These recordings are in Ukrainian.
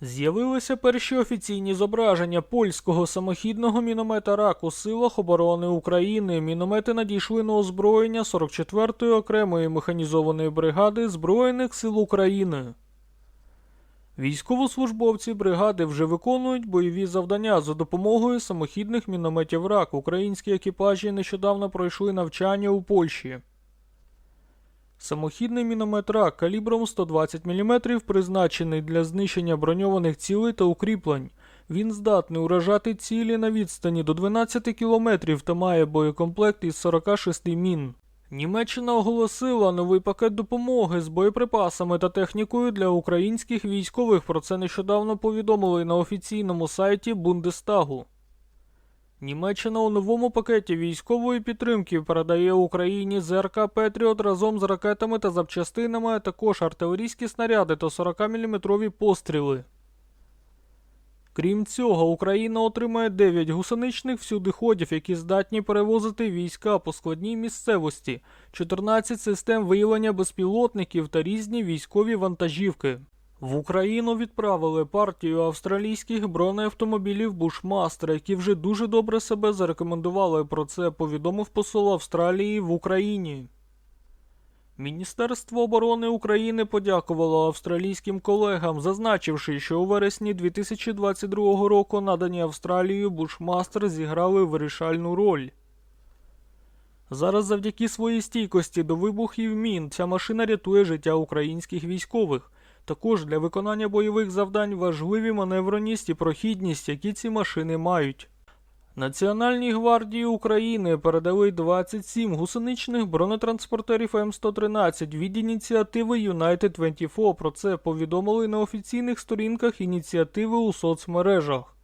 З'явилися перші офіційні зображення польського самохідного міномета РАК у силах оборони України. Міномети надійшли на озброєння 44-ї окремої механізованої бригади Збройних сил України. Військовослужбовці бригади вже виконують бойові завдання за допомогою самохідних мінометів РАК. Українські екіпажі нещодавно пройшли навчання у Польщі. Самохідний міномет РАК калібром 120 мм призначений для знищення броньованих цілей та укріплень. Він здатний уражати цілі на відстані до 12 км та має боєкомплект із 46 мін. Німеччина оголосила новий пакет допомоги з боєприпасами та технікою для українських військових. Про це нещодавно повідомили на офіційному сайті Бундестагу. Німеччина у новому пакеті військової підтримки передає Україні ЗРК Петріот разом з ракетами та запчастинами, а також артилерійські снаряди та 40-мм постріли. Крім цього, Україна отримає 9 гусеничних всюдиходів, які здатні перевозити війська по складній місцевості, 14 систем виявлення безпілотників та різні військові вантажівки. В Україну відправили партію австралійських бронеавтомобілів Бушмастер, які вже дуже добре себе зарекомендували. Про це повідомив посол Австралії в Україні. Міністерство оборони України подякувало австралійським колегам, зазначивши, що у вересні 2022 року надані Австралією Бушмастер зіграли вирішальну роль. Зараз завдяки своїй стійкості до вибухів мін ця машина рятує життя українських військових. Також для виконання бойових завдань важливі маневреність і прохідність, які ці машини мають. Національній гвардії України передали 27 гусеничних бронетранспортерів М113 від ініціативи United 24. Про це повідомили на офіційних сторінках ініціативи у соцмережах.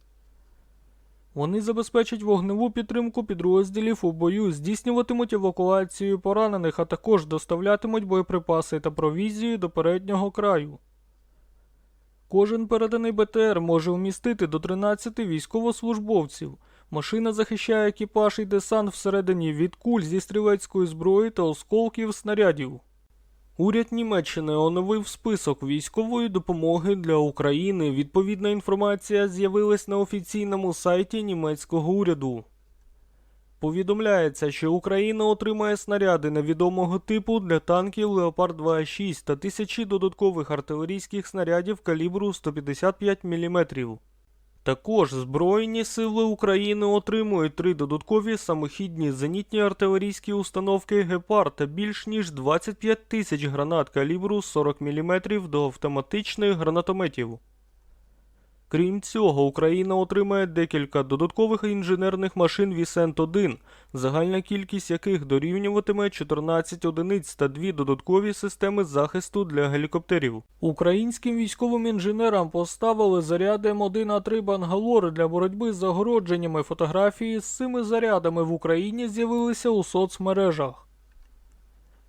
Вони забезпечать вогневу підтримку підрозділів у бою, здійснюватимуть евакуацію поранених, а також доставлятимуть боєприпаси та провізію до переднього краю. Кожен переданий БТР може вмістити до 13 військовослужбовців. Машина захищає екіпаж і десант всередині від куль зі стрілецької зброї та осколків снарядів. Уряд Німеччини оновив список військової допомоги для України. Відповідна інформація з'явилась на офіційному сайті німецького уряду. Повідомляється, що Україна отримає снаряди невідомого типу для танків Леопард 2.6 та тисячі додаткових артилерійських снарядів калібру 155 мм. Також Збройні сили України отримують три додаткові самохідні зенітні артилерійські установки Гепард та більш ніж 25 тисяч гранат калібру 40 мм до автоматичних гранатометів. Крім цього, Україна отримає декілька додаткових інженерних машин Вісент-1, загальна кількість яких дорівнюватиме 14 одиниць та дві додаткові системи захисту для гелікоптерів. Українським військовим інженерам поставили заряди М1А3 Бангалор для боротьби з загородженнями. Фотографії з цими зарядами в Україні з'явилися у соцмережах.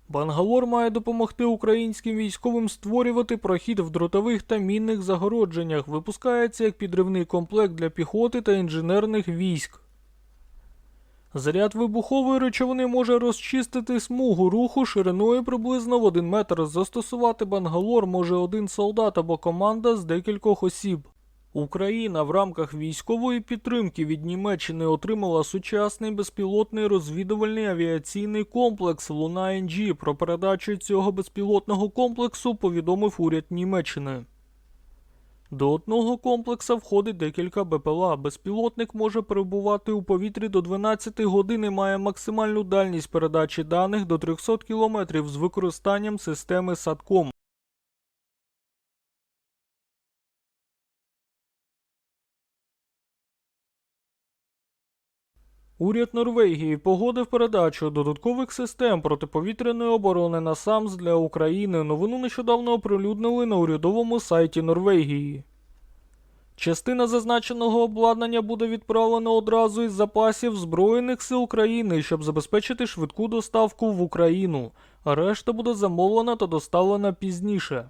Бангалор має допомогти українським військовим створювати прохід в дротових та мінних загородженнях, випускається як підривний комплект для піхоти та інженерних військ. Заряд вибухової речовини може розчистити смугу руху шириною приблизно в 1 метр. Застосувати бангалор може один солдат або команда з декількох осіб. Україна в рамках військової підтримки від Німеччини отримала сучасний безпілотний розвідувальний авіаційний комплекс Луна НГ. Про передачу цього безпілотного комплексу повідомив уряд Німеччини. До одного комплекса входить декілька БПЛА. Безпілотник може перебувати у повітрі до 12 годин і має максимальну дальність передачі даних до 300 км з використанням системи SATCOM. Уряд Норвегії погодив передачу додаткових систем протиповітряної оборони на САМС для України. Новину нещодавно оприлюднили на урядовому сайті Норвегії. Частина зазначеного обладнання буде відправлена одразу із запасів Збройних сил країни, щоб забезпечити швидку доставку в Україну, решта буде замовлена та доставлена пізніше.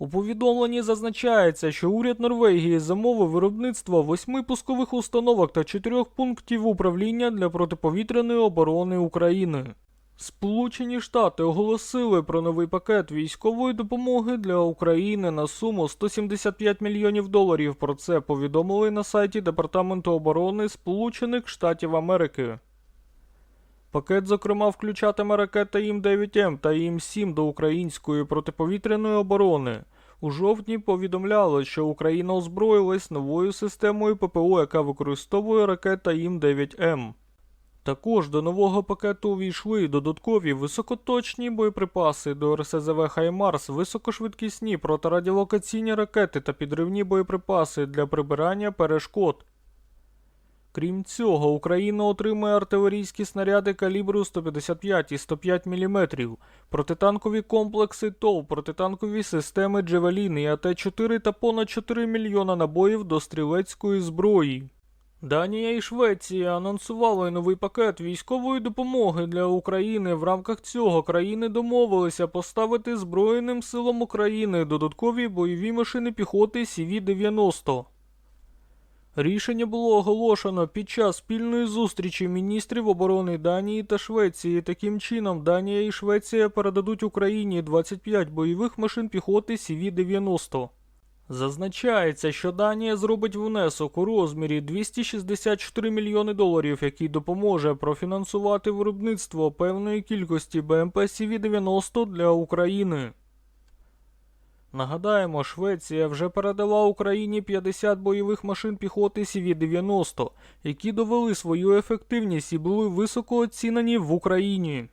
У повідомленні зазначається, що уряд Норвегії замовив виробництво восьми пускових установок та чотирьох пунктів управління для протиповітряної оборони України. Сполучені Штати оголосили про новий пакет військової допомоги для України на суму 175 мільйонів доларів. Про це повідомили на сайті Департаменту оборони Сполучених Штатів Америки. Пакет, зокрема, включатиме ракети ІМ-9М та ІМ-7 до української протиповітряної оборони. У жовтні повідомляли, що Україна озброїлась новою системою ППО, яка використовує ракета ІМ-9М. Також до нового пакету увійшли додаткові високоточні боєприпаси до РСЗВ Хаймарс, високошвидкісні протирадіолокаційні ракети та підривні боєприпаси для прибирання перешкод. Крім цього, Україна отримує артилерійські снаряди калібру 155 і 105 мм, протитанкові комплекси ТОВ, протитанкові системи Джевелін і АТ-4 та понад 4 мільйона набоїв до стрілецької зброї. Данія і Швеція анонсували новий пакет військової допомоги для України. В рамках цього країни домовилися поставити Збройним силам України додаткові бойові машини піхоти CV-90. Рішення було оголошено під час спільної зустрічі міністрів оборони Данії та Швеції. Таким чином, Данія і Швеція передадуть Україні 25 бойових машин піхоти CV-90. Зазначається, що Данія зробить внесок у розмірі 264 мільйони доларів, який допоможе профінансувати виробництво певної кількості БМП CV-90 для України. Нагадаємо, Швеція вже передала Україні 50 бойових машин піхоти CV-90, які довели свою ефективність і були високо оцінені в Україні.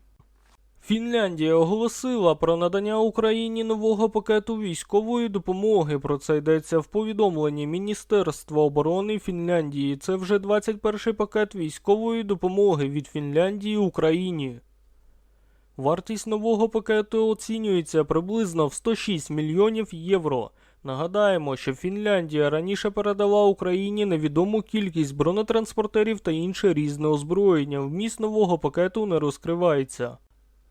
Фінляндія оголосила про надання Україні нового пакету військової допомоги. Про це йдеться в повідомленні Міністерства оборони Фінляндії. Це вже 21-й пакет військової допомоги від Фінляндії Україні. Вартість нового пакету оцінюється приблизно в 106 мільйонів євро. Нагадаємо, що Фінляндія раніше передала Україні невідому кількість бронетранспортерів та інше різне озброєння. Вміст нового пакету не розкривається.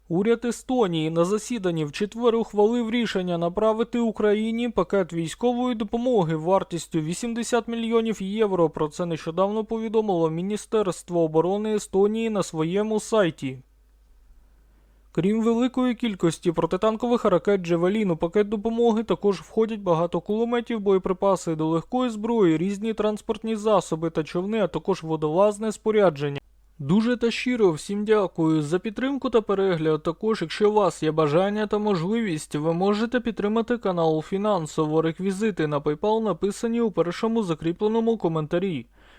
Уряд Естонії на засіданні в четвер ухвалив рішення направити Україні пакет військової допомоги вартістю 80 мільйонів євро. Про це нещодавно повідомило Міністерство оборони Естонії на своєму сайті. Крім великої кількості протитанкових ракет Джевелін, у пакет допомоги також входять багато кулеметів, боєприпаси до легкої зброї, різні транспортні засоби та човни, а також водолазне спорядження. Дуже та щиро всім дякую за підтримку та перегляд. Також, якщо у вас є бажання та можливість, ви можете підтримати канал фінансово. Реквізити на PayPal написані у першому закріпленому коментарі.